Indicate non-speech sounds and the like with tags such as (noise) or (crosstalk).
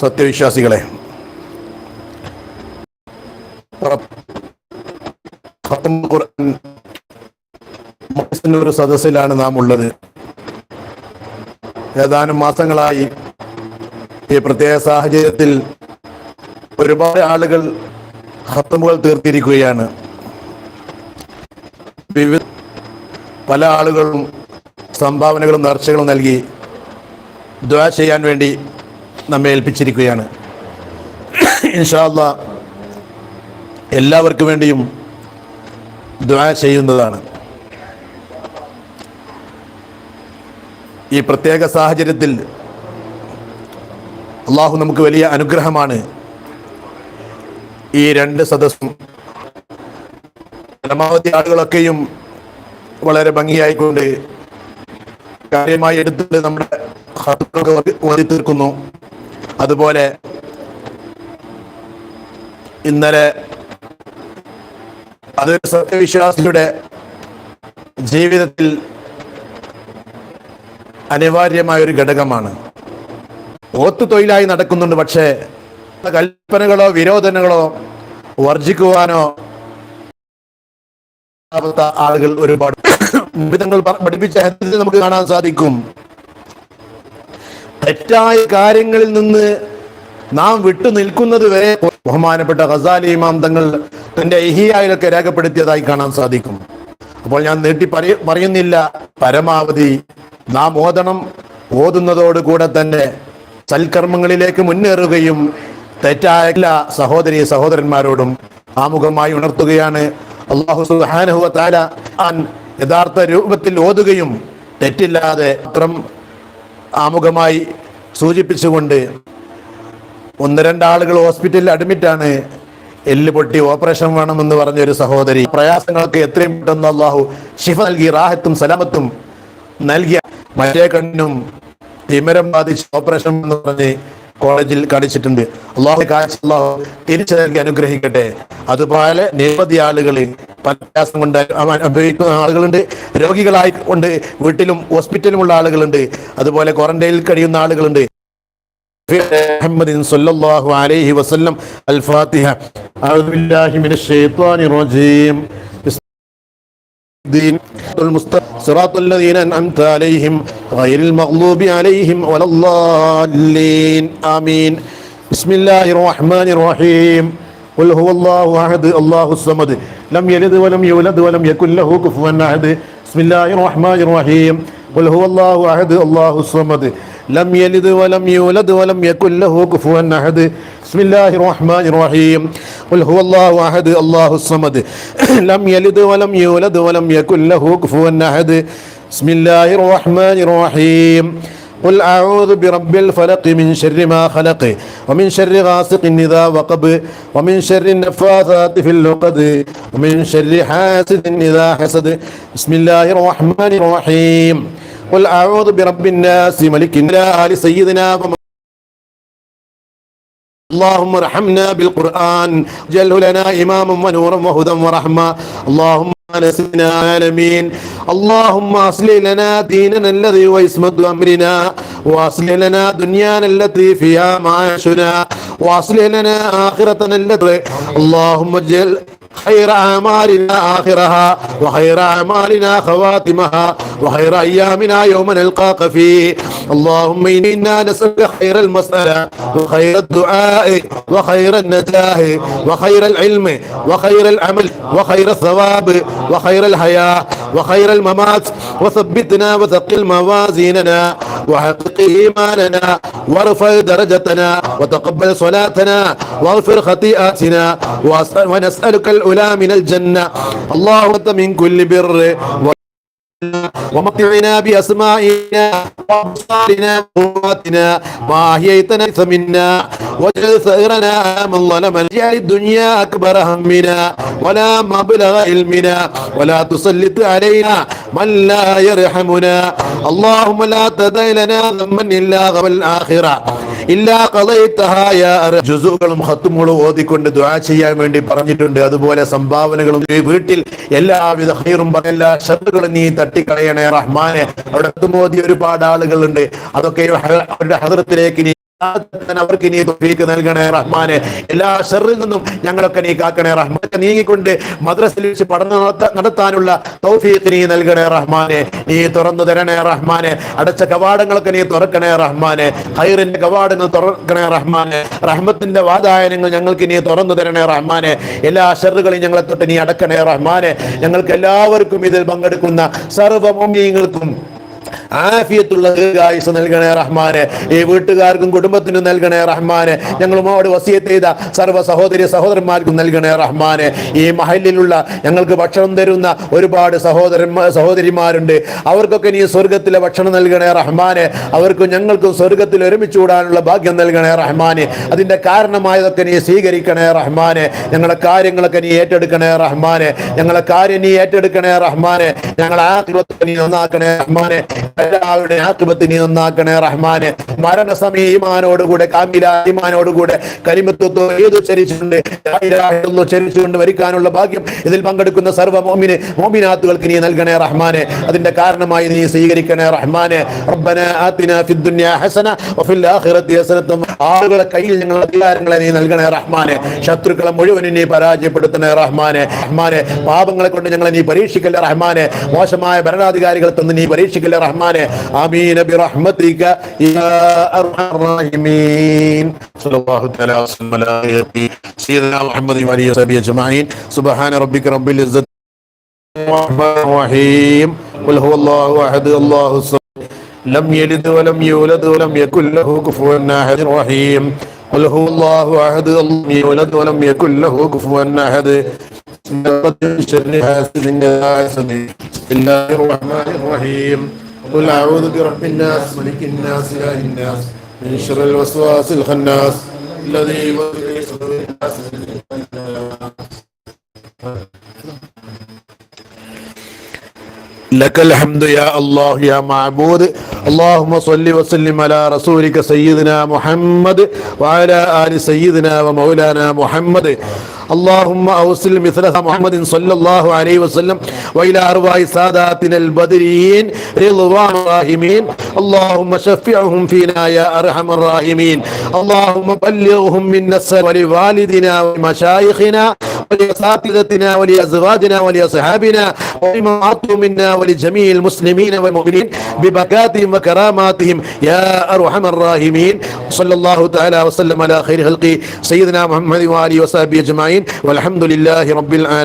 സത്യവിശ്വാസികളെ. ഒരു സദസ്സിലാണ് നാം ഉള്ളത് ഏതാനും മാസങ്ങളായി ഈ പ്രത്യേക സാഹചര്യത്തിൽ ഒരുപാട് ആളുകൾ ഹത്തമുകൾ തീർത്തിരിക്കുകയാണ്. വിവിധ പല ആളുകളും സംഭാവനകളും നേർച്ചകളും നൽകി ദ്വാ ചെയ്യാൻ വേണ്ടി നമ്മെ ഏൽപ്പിച്ചിരിക്കുകയാണ്. ഇൻഷാല്ല എല്ലാവർക്കും വേണ്ടിയും ദ്വാ ചെയ്യുന്നതാണ്. ഈ പ്രത്യേക സാഹചര്യത്തിൽ അള്ളാഹു നമുക്ക് വലിയ അനുഗ്രഹമാണ്. ഈ രണ്ട് സദസ്സും പരമാവധി ആളുകളൊക്കെയും വളരെ ഭംഗിയായിക്കൊണ്ട് കാര്യമായി എടുത്തിട്ട് നമ്മുടെ ഹത്തുകളൊക്കെ ഓതി തീർക്കുന്നു അതുപോലെ ഇന്നലെ അതൊരു സത്യവിശ്വാസിയുടെ ജീവിതത്തിൽ അനിവാര്യമായ ഒരു ഘടകമാണ്. ഓത്തു തൊഴിലായി നടക്കുന്നുണ്ട് പക്ഷേ കൽപ്പനകളോ വിരോധനകളോ വർജിക്കുവാനോ ആളുകൾ ഒരുപാട്. (coughs) പഠിപ്പിച്ച നമുക്ക് കാണാൻ സാധിക്കും. തെറ്റായ കാര്യങ്ങളിൽ നിന്ന് നാം വിട്ടു നിൽക്കുന്നത് വരെ ബഹുമാനപ്പെട്ട ഖസാലി ഇമാം തങ്ങൾ തന്റെ ഇഹിയായിലൊക്കെ രേഖപ്പെടുത്തിയതായി കാണാൻ സാധിക്കും. അപ്പോൾ ഞാൻ നീട്ടി പറയ പറയുന്നില്ല പരമാവധി നാം ഓതണം ഓതുന്നതോടുകൂടെ തന്നെ സൽക്കർമ്മങ്ങളിലേക്ക് മുന്നേറുകയും തെറ്റായ എല്ലാ സഹോദരി സഹോദരന്മാരോടും ആമുഖമായി ഉണർത്തുകയാണ്. അള്ളാഹു തആല ഖുർആൻ യഥാർത്ഥ രൂപത്തിൽ ഓതുകയും തെറ്റില്ലാതെ അത്രം ആമുഖമായി സൂചിപ്പിച്ചുകൊണ്ട് ഒന്ന് രണ്ടാളുകൾ ഹോസ്പിറ്റലിൽ അഡ്മിറ്റാണ്. എല്ല് പൊട്ടി ഓപ്പറേഷൻ വേണമെന്ന് പറഞ്ഞ ഒരു സഹോദരി. പ്രയാസങ്ങൾക്ക് എത്രയും പെട്ടെന്ന് അള്ളാഹു ഷിഫ നൽകി റാഹത്തും സലാമത്തും നൽകിയ മറ്റേ കണ്ണിനും തിമരം ബാധിച്ച് ഓപ്പറേഷൻ എന്ന് പറഞ്ഞ് കോളേജിൽ കാണിച്ചിട്ടുണ്ട്. അള്ളാഹു കാഴ്ച അള്ളാഹു തിരിച്ചു നൽകി അനുഗ്രഹിക്കട്ടെ. അതുപോലെ നിരവധി ആളുകൾ പല പ്രയാസം കൊണ്ട് അനുഭവിക്കുന്ന ആളുകളുണ്ട് രോഗികളായി കൊണ്ട് വീട്ടിലും ഹോസ്പിറ്റലിലുമുള്ള ആളുകളുണ്ട് അതുപോലെ ക്വാറന്റൈനിൽ കഴിയുന്ന ആളുകളുണ്ട് محمد صلى الله عليه وسلم الفاتحة أعوذ بالله من الشيطان الرجيم بسم الدين المستقيم صراط الذين أنعمت عليهم غير المغلوب عليهم ولا الضالين آمين بسم الله الرحمن الرحيم قل هو الله أحد الله الصمد ലം യലിദ് വലം യൂലദ് വലം യകുല്ലഹു കുഫുവൻ അഹദ് ബിസ്മില്ലാഹിർ റഹ്മാനിർ റഹീം ഖുൽ ഹുവല്ലാഹു അഹദ് അല്ലാഹു സ്വമദ് ലം യലിദ് വലം യൂലദ് വലം യകുല്ലഹു കുഫുവൻ അഹദ് ബിസ്മില്ലാഹിർ റഹ്മാനിർ റഹീം ഖുൽ ഹുവല്ലാഹു അഹദ് അല്ലാഹു സ്വമദ് ലം യലിദ് വലം യൂലദ് വലം യകുല്ലഹു കുഫുവൻ അഹദ് ബിസ്മില്ലാഹിർ റഹ്മാനിർ റഹീം الله قل أعوذ برب الفلق من شر ما خلق ومن شر غاسق إذا وقب ومن شر النفاثات في اللقد ومن شر حاسد إذا حسد. بسم الله الرحمن الرحيم. قل أعوذ برب الناس ملك الناس سيدنا اللهم ارحمنا بالقرآن جل لنا إماما ونورا وهدى ورحمة. اللهم نسينا العالمين اللهم أصلح لنا ديننا الذي هو عصمة أمرنا وأصلح لنا دنيانا التي فيها معاشنا وأصلح لنا آخرتنا التي اللهم اجعل خير أعمالنا آخرها وخير أعمالنا خواتمها وخير أيامنا يوم نلقاك فيه. اللهم إنا نسألك خير المسألة وخير الدعاء وخير النجاح وخير العلم وخير العمل وخير الثواب وخير الحياة وخير الممات. وثبتنا وثقل موازيننا وحقق إيماننا وارفع درجتنا وتقبل صلاتنا واغفر خطيئاتنا ونسألك الأولى من الجنة. اللهم من كل بر ومتعنا بأسمائنا وأبصارنا وقواتنا ما أحييتنا منا واجعل ثأرنا من ظلم اجعل الدنيا أكبر همنا ولا مبلغ علمنا ولا تسلط علينا من لا يرحمنا اللهم لا تدع لنا ذنبا إلا قبل الآخرة ജുസുകളും ഹത്തുമുകളും ഓതിക്കൊണ്ട് ദ്വാ ചെയ്യാൻ വേണ്ടി പറഞ്ഞിട്ടുണ്ട്. അതുപോലെ സംഭാവനകളും വീട്ടിൽ എല്ലാവിധ ഹൈറും എല്ലാ ഷറുകളും നീ തട്ടിക്കളയണേ റഹ്മാനെ. അവിടെ ഹത്തുമോതി ഒരുപാട് ആളുകളുണ്ട്. അതൊക്കെ അവരുടെ ഹദറത്തിലേക്ക് നീ അവർക്ക് നീ തൊഫീക്ക് നൽകണേ റഹ്മാനെ. എല്ലാ ഷെറിൽ നിന്നും ഞങ്ങളൊക്കെ നീ കാക്കണേ റഹ്മാനെ. നീങ്ങിക്കൊണ്ട് മദ്രസയിൽ വെച്ച് പഠനം നടത്ത- നടത്താനുള്ള തൗഫീക്ക് നീ നൽകണേ റഹ്മാനെ. നീ തുറന്നു തരണേ റഹ്മാനെ. അടച്ച കവാടങ്ങളൊക്കെ നീ തുറക്കണേ റഹ്മാനെ. ഹൈറിന്റെ കവാടങ്ങൾ തുറക്കണേ റഹ്മാനെ. റഹ്മത്തിന്റെ വാതായനങ്ങൾ ഞങ്ങൾക്ക് നീ തുറന്നു തരണേ റഹ്മാനെ. എല്ലാ ഷെറുകളും ഞങ്ങളെ തൊട്ട് നീ അടക്കണേ റഹ്മാനെ. ഞങ്ങൾക്ക് എല്ലാവർക്കും ഇതിൽ പങ്കെടുക്കുന്ന സർവമോമ്യങ്ങൾക്കും ആഫിയത്തുള്ള ദീർഘായുസ് നൽകണേ റഹ്മാനെ. ഈ വീട്ടുകാർക്കും കുടുംബത്തിനും നൽകണേ റഹ്മാനെ. ഞങ്ങളുമോട് വസിയത്ത് ചെയ്ത സർവ സഹോദരി സഹോദരന്മാർക്കും നൽകണേ റഹ്മാനെ. ഈ മഹലിലുള്ള ഞങ്ങൾക്ക് ഭക്ഷണം തരുന്ന ഒരുപാട് സഹോദരന്മാർ സഹോദരിമാരുണ്ട്. അവർക്കൊക്കെ നീ സ്വർഗത്തിലെ ഭക്ഷണം നൽകണേ റഹ്മാനെ. അവർക്കും ഞങ്ങൾക്കും സ്വർഗത്തിൽ ഒരുമിച്ച് കൂടാനുള്ള ഭാഗ്യം നൽകണേ റഹ്മാനെ. അതിന്റെ കാരണമായതൊക്കെ നീ സ്വീകരിക്കണേ റഹ്മാനെ. ഞങ്ങളുടെ കാര്യങ്ങളൊക്കെ നീ ഏറ്റെടുക്കണേ റഹ്മാനെ. ഞങ്ങളെ കാര്യം നീ ഏറ്റെടുക്കണേ റഹ്മാനെ. ഞങ്ങളെ ആ നീ നന്നാക്കണേ റഹ്മാനെ. എല്ലാവരുടെ ആത്മത്തിന് നന്നാക്കണേ റഹ്മാനെ. മരണസമയ ഈമാനോടുകൂടെ കാമില ഈമാനോടുകൂടെ കരിമത്വത്തോ ഏത് ചരിച്ചുകൊണ്ട് ലാ ഇലാഹ ഇല്ലല്ലാഹ് ചരിച്ചുകൊണ്ട് വരിക്കാനുള്ള ഭാഗ്യം ഇതിൽ പങ്കെടുക്കുന്ന സർവ മോമിന് മോമിനാത്തുകൾക്ക് നീ നൽകണേ റഹ്മാനെ. അതിന്റെ കാരണമായി നീ സ്വീകരിക്കണേ റഹ്മാനെ. റബ്ബന ആത്തിന ഫിദ്ദുന്യ ഹസന വഫിൽ ആഖിറതി ഹസനത്തും ആളുകളെ കയ്യിൽ ഞങ്ങൾ അധികാരങ്ങളെ നീ നൽകണേ റഹ്മാനെ. ശത്രുക്കളെ മുഴുവനും നീ പരാജയപ്പെടുത്തണേ റഹ്മാനെ. പാപങ്ങളെ കൊണ്ട് ഞങ്ങളെ നീ പരീക്ഷിക്കല്ലേ റഹ്മാനെ. മോശമായ ഭരണാധികാരികളെ തന്ന് നീ പരീക്ഷിക്കല്ലേ റഹ്മാനെ ആമീന ബിറഹ്മതിക യാ അർഹമർ റഹീമീൻ സല്ലല്ലാഹു തആല വസല്ലം അലാ സയ്യിദിനാ മുഹമ്മദ് വഅലിഹി വസഹബിഹി അജ്മഈൻ സുബ്ഹാന റബ്ബിക റബ്ബിൽ ഇസ്സത്തി الرحمن الرحيم قل هو الله احد الله الصمد لم يلد ولم يولد ولم يكن له كفوا احد الرحيم قل هو الله احد لم يولد ولم يكن له كفوا احد من شر حاسد اذا حسد بسم الله الرحمن الرحيم قل أعوذ برب الناس ملك الناس إله الناس من شر الوسواس الخناس. الذي يوسوس الناس. لك الحمد يا الله يا معبود. اللهم صل وسلم على رسولك سيدنا محمد وعلى آل سيدنا ومولانا محمد. اللهم أوصل مثل محمد صلى الله عليه وسلم وإلى أرواح ساداتنا البدريين رضوان الراحمين. اللهم شفعهم فينا يا أرحم الراحمين. اللهم بلغهم منا السلام ولوالدنا ومشايخنا ولأساتذتنا ولأزواجنا ولأصحابنا ولمن عطوا منا ولجميع المسلمين والمؤمنين ببركاتهم وكراماتهم يا أرحم الراحمين. صلى الله تعالى وسلم على خير خلقه سيدنا محمد وآله وصحبه أجمعين والحمد لله رب العالمين.